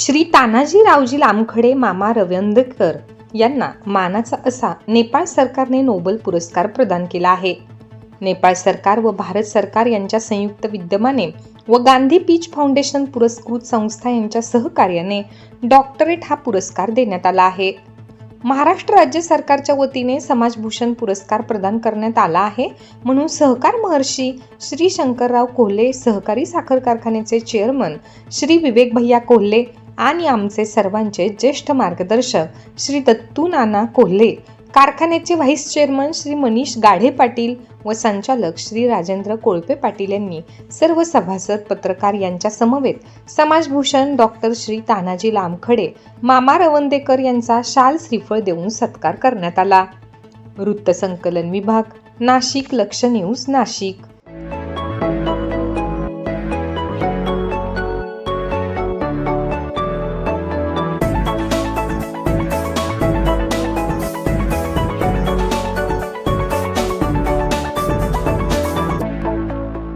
श्री तानाजी रावजी लामखडे मामा रवींद्रकर यांना मानाचा असा नेपाळ सरकारने नोबल पुरस्कार प्रदान केला आहे. नेपाळ सरकार व भारत सरकार यांच्या संयुक्त विद्यमाने व गांधी पीच फाउंडेशन पुरस्कृत संस्था यांच्या सहकार्याने डॉक्टरेट हा पुरस्कार देण्यात आला आहे. महाराष्ट्र राज्य सरकारच्या वतीने समाजभूषण पुरस्कार प्रदान करण्यात आला आहे. म्हणून सहकार महर्षी श्री शंकरराव कोल्हे सहकारी साखर कारखान्याचे चेअरमन श्री विवेक भैया कोल्हे आणि आमचे सर्वांचे ज्येष्ठ मार्गदर्शक श्री दत्तू नाना कोल्हे कारखान्याचे व्हाईस चेअरमन श्री मनीष गाढे पाटील व संचालक श्री राजेंद्र कोळपे पाटील यांनी सर्व सभासद पत्रकार यांच्या समवेत समाजभूषण डॉक्टर श्री तानाजी लामखडे मामा रवंदेकर यांचा शाल श्रीफळ देऊन सत्कार करण्यात आला. वृत्तसंकलन विभाग नाशिक लक्ष न्यूज नाशिक.